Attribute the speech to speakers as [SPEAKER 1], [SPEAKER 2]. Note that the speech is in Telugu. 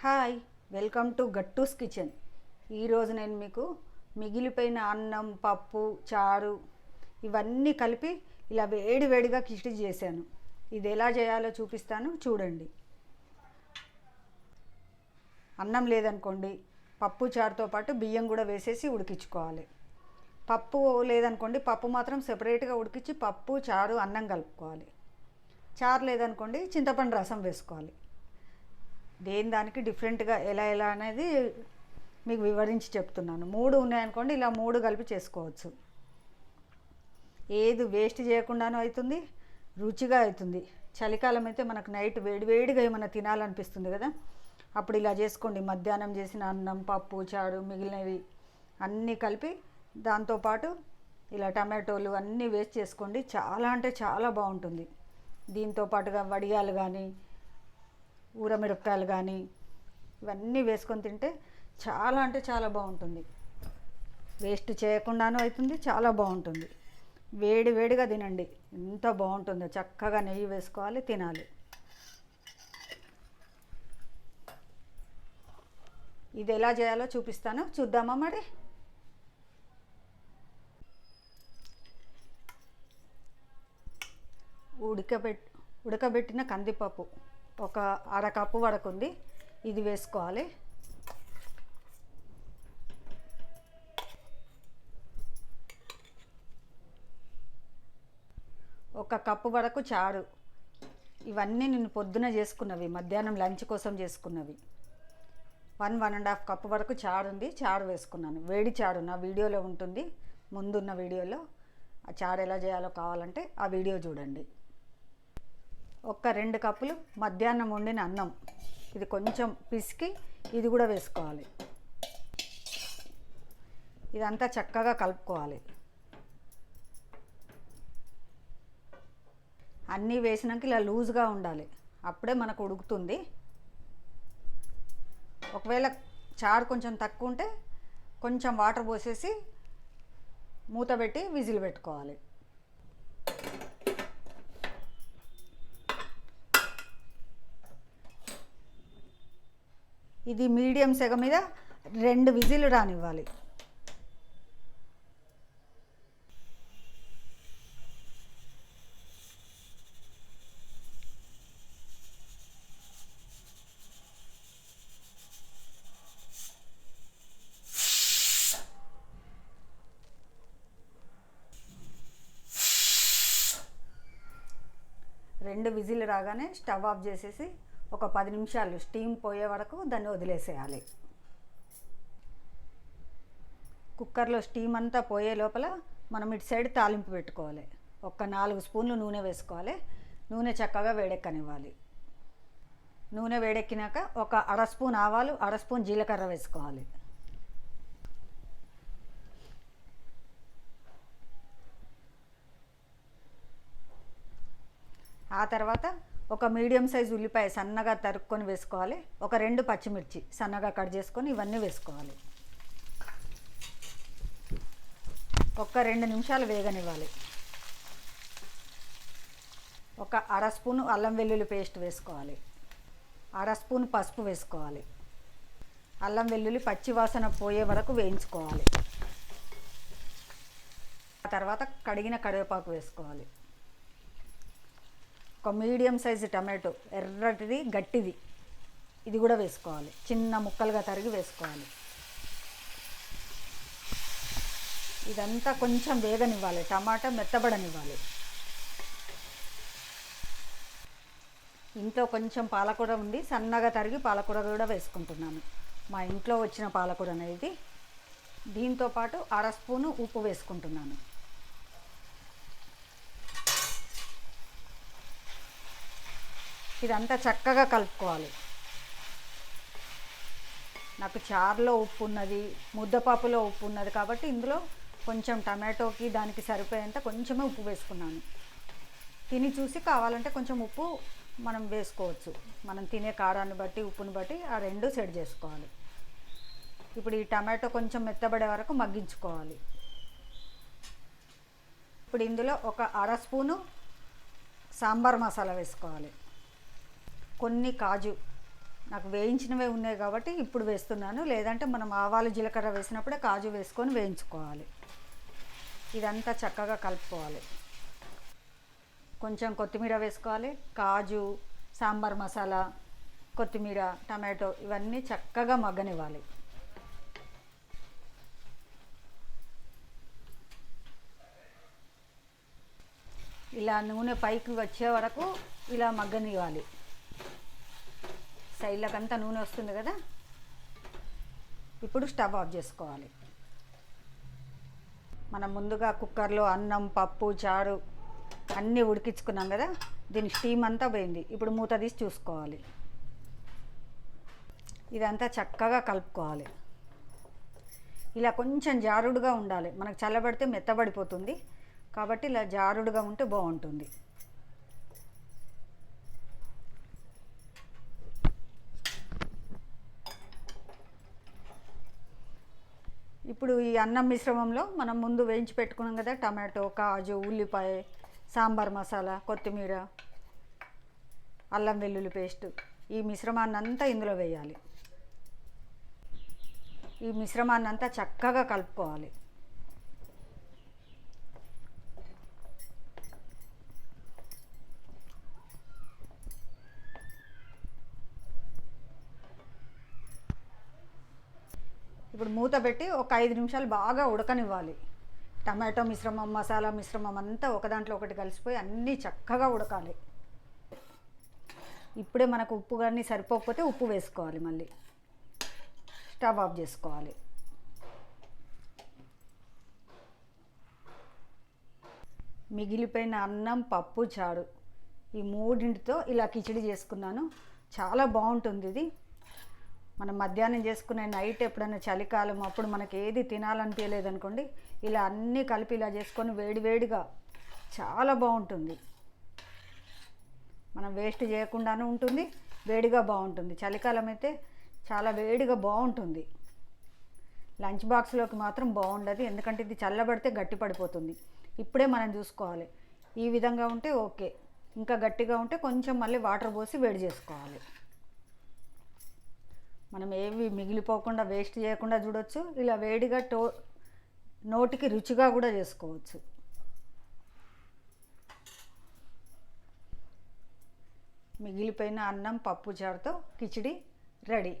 [SPEAKER 1] Hi welcome to గట్టూస్ kitchen. ఈరోజు నేను మీకు మిగిలిపోయిన అన్నం పప్పు చారు ఇవన్నీ కలిపి ఇలా వేడి వేడిగా కిచిడి చేశాను. ఇది ఎలా చేయాలో చూపిస్తాను చూడండి. అన్నం లేదనుకోండి పప్పు చారుతో పాటు బియ్యం కూడా వేసేసి ఉడికించుకోవాలి. పప్పు లేదనుకోండి పప్పు మాత్రం సెపరేట్గా ఉడికించి పప్పు చారు అన్నం కలుపుకోవాలి. చారు లేదనుకోండి చింతపండు రసం వేసుకోవాలి. దేని దానికి డిఫరెంట్గా ఎలా ఎలా అనేది మీకు వివరించి చెప్తున్నాను. మూడు ఉన్నాయనుకోండి ఇలా మూడు కలిపి చేసుకోవచ్చు. ఏది వేస్ట్ చేయకుండానూ అవుతుంది రుచిగా అవుతుంది చలికాలం అయితే మనకు నైట్ వేడివేడిగా ఏమైనా తినాలనిపిస్తుంది కదా? అప్పుడు ఇలా చేసుకోండి. మధ్యాహ్నం చేసిన అన్నం పప్పు చారు మిగిలినవి అన్నీ కలిపి దాంతోపాటు ఇలా టమాటోలు అన్నీ వేస్ట్ చేసుకోండి. చాలా అంటే చాలా బాగుంటుంది. దీంతో పాటుగా వడియాలు కానీ ఊరమిరపకాయలు కానీ ఇవన్నీ వేసుకొని తింటే చాలా అంటే చాలా బాగుంటుంది. వేస్ట్ చేయకుండానూ అవుతుంది చాలా బాగుంటుంది. వేడి వేడిగా తినండి ఎంత బాగుంటుందో చక్కగా నెయ్యి వేసుకోవాలి తినాలి. ఇది ఎలా చేయాలో చూపిస్తాను చూద్దామా మరి? ఉడకబెట్ ఉడకబెట్టిన కందిపప్పు. ఒక అర కప్పు వరకు ఉంది. ఇది వేసుకోవాలి. ఒక కప్పు వరకు చారు. ఇవన్నీ నేను పొద్దున చేసుకున్నవి మధ్యాహ్నం లంచ్ కోసం చేసుకున్నవి. One one and half cup వరకు చారు ఉంది. చారు వేసుకున్నాను. వేడి చారు నా వీడియోలో ఉంటుంది. ముందున్న వీడియోలో ఆ చారు ఎలా చేయాలో కావాలంటే ఆ వీడియో చూడండి. ఒక రెండు కప్పులు మధ్యాహ్నం వండిన అన్నం. ఇది కొంచెం పిసికి ఇది కూడా వేసుకోవాలి. ఇదంతా చక్కగా కలుపుకోవాలి. అన్నీ వేసినాక ఇలా లూజ్గా ఉండాలి. అప్పుడే మనకు ఉడుకుతుంది. ఒకవేళ చారు కొంచెం తక్కువ ఉంటే కొంచెం వాటర్ పోసేసి మూత పెట్టి విజిల్ పెట్టుకోవాలి. ఇది మీడియం సెగ మీద రెండు విజిల్ రానివ్వాలి. రెండు విజిల్ రాగానే స్టవ్ ఆఫ్ చేసేసి ఒక పది నిమిషాలు స్టీమ్ పోయే వరకు దాన్ని వదిలేసేయాలి. కుక్కర్లో స్టీమ్ అంతా పోయే లోపల మనం ఇటు సైడ్ తాలింపు పెట్టుకోవాలి. ఒక నాలుగు స్పూన్లు నూనె వేసుకోవాలి. నూనె చక్కగా వేడెక్కనివ్వాలి. నూనె వేడెక్కినాక ఒక అర స్పూన్ ఆవాలు అర స్పూన్ జీలకర్ర వేసుకోవాలి. ఆ తర్వాత ఒక మీడియం సైజ్ ఉల్లిపాయ సన్నగా తరుక్కొని వేసుకోవాలి. ఒక రెండు పచ్చిమిర్చి సన్నగా కట్ చేసుకొని ఇవన్నీ వేసుకోవాలి. ఒక రెండు నిమిషాలు వేగనివ్వాలి. ఒక అర స్పూన్ అల్లం వెల్లుల్లి పేస్ట్ వేసుకోవాలి. అర స్పూన్ పసుపు వేసుకోవాలి. అల్లం వెల్లుల్లి పచ్చి వాసన పోయే వరకు వేయించుకోవాలి. ఆ తర్వాత కడిగిన కరివేపాకు వేసుకోవాలి. ఒక మీడియం సైజు టమాటో ఎర్రటిది గట్టిది. ఇది కూడా వేసుకోవాలి. చిన్న ముక్కలుగా తరిగి వేసుకోవాలి. ఇదంతా కొంచెం వేగనివ్వాలి. టమాటా మెత్తబడనివ్వాలి. ఇంట్లో కొంచెం పాలకూర ఉంది. సన్నగా తరిగి పాలకూర కూడా వేసుకుంటున్నాను. మా ఇంట్లో వచ్చిన పాలకూర అనేది దీంతో పాటు అర స్పూను ఉప్పు వేసుకుంటున్నాను. ఇదంతా చక్కగా కలుపుకోవాలి. నాకు చారులో ఉప్పు ఉన్నది ముద్దపప్పులో ఉప్పు ఉన్నది కాబట్టి ఇందులో కొంచెం టమాటోకి దానికి సరిపోయేంత కొంచెమే ఉప్పు వేసుకున్నాను. తిని చూసి కావాలంటే కొంచెం ఉప్పు మనం వేసుకోవచ్చు. మనం తినే కారాన్ని బట్టి ఉప్పుని బట్టి ఆ రెండు సెట్ చేసుకోవాలి. ఇప్పుడు ఈ టమాటో కొంచెం మెత్తబడే వరకు మగ్గించుకోవాలి. ఇప్పుడు ఇందులో ఒక అర స్పూను సాంబార్ మసాలా వేసుకోవాలి. కొన్ని కాజు. నాకు వేయించినవే ఉన్నాయి కాబట్టి ఇప్పుడు వేస్తున్నాను. లేదంటే మనం ఆవాలు జీలకర్ర వేసినప్పుడే కాజు వేసుకొని వేయించుకోవాలి. ఇదంతా చక్కగా కలుపుకోవాలి. కొంచెం కొత్తిమీర వేసుకోవాలి. కాజు సాంబార్ మసాలా కొత్తిమీర టమాటో ఇవన్నీ చక్కగా మగ్గనివ్వాలి. ఇలా నూనె పైకి వచ్చే వరకు ఇలా మగ్గనివ్వాలి. సైడ్లకంతా నూనె వస్తుంది కదా? ఇప్పుడు స్టవ్ ఆఫ్ చేసుకోవాలి. మనం ముందుగా కుక్కర్లో అన్నం పప్పు చారు అన్నీ ఉడికించుకున్నాం కదా? దీని స్టీమ్ అంతా పోయింది. ఇప్పుడు మూత తీసి చూసుకోవాలి. ఇదంతా చక్కగా కలుపుకోవాలి. ఇలా కొంచెం జారుడుగా ఉండాలి. మనకు చల్లబడితే మెత్తబడిపోతుంది. కాబట్టి ఇలా జారుడుగా ఉంటే బాగుంటుంది. ఇప్పుడు ఈ అన్నం మిశ్రమంలో మనం ముందు వేయించి పెట్టుకున్నాం కదా టమాటో కాజు ఉల్లిపాయ సాంబార్ మసాలా కొత్తిమీర అల్లం వెల్లుల్లి పేస్ట్. ఈ మిశ్రమాన్ని అంతా ఇందులో వేయాలి. ఈ మిశ్రమాన్ని అంతా చక్కగా కలుపుకోవాలి. ఇప్పుడు మూత పెట్టి ఒక ఐదు నిమిషాలు బాగా ఉడకనివ్వాలి. టమాటో మిశ్రమం మసాలా మిశ్రమం అంతా ఒక దాంట్లో ఒకటి కలిసిపోయి అన్నీ చక్కగా ఉడకాలి. ఇప్పుడే మనకు ఉప్పు కానీ సరిపోకపోతే ఉప్పు వేసుకోవాలి మళ్ళీ. స్టవ్ ఆఫ్ చేసుకోవాలి. మిగిలిపోయిన అన్నం పప్పు చారు ఈ మూడింటితో ఇలా కిచిడి చేసుకున్నాను. చాలా బాగుంటుంది ఇది. మనం మధ్యాహ్నం చేసుకునే నైట్ ఎప్పుడైనా చలికాలం అప్పుడు మనకి ఏది తినాలనిపించలేదు అనుకోండి ఇలా అన్నీ కలిపి ఇలా చేసుకొని వేడివేడిగా చాలా బాగుంటుంది. మనం వేస్ట్ చేయకుండానే ఉంటుంది వేడిగా బాగుంటుంది. చలికాలం అయితే చాలా వేడిగా బాగుంటుంది. లంచ్ బాక్స్లోకి మాత్రం బాగుండదు ఎందుకంటే ఇది చల్లబడితే గట్టి పడిపోతుంది. ఇప్పుడే మనం చూసుకోవాలి. ఈ విధంగా ఉంటే ఓకే. ఇంకా గట్టిగా ఉంటే కొంచెం మళ్ళీ వాటర్ పోసి వేడి చేసుకోవాలి. మనం ఏవి మిగిలిపోకుండా వేస్ట్ చేయకుండా చూడొచ్చు. ఇలా వేడిగా టో నోటికి రుచిగా కూడా చేసుకోవచ్చు. మిగిలిపోయిన అన్నం పప్పు చారుతో కిచిడి రెడీ.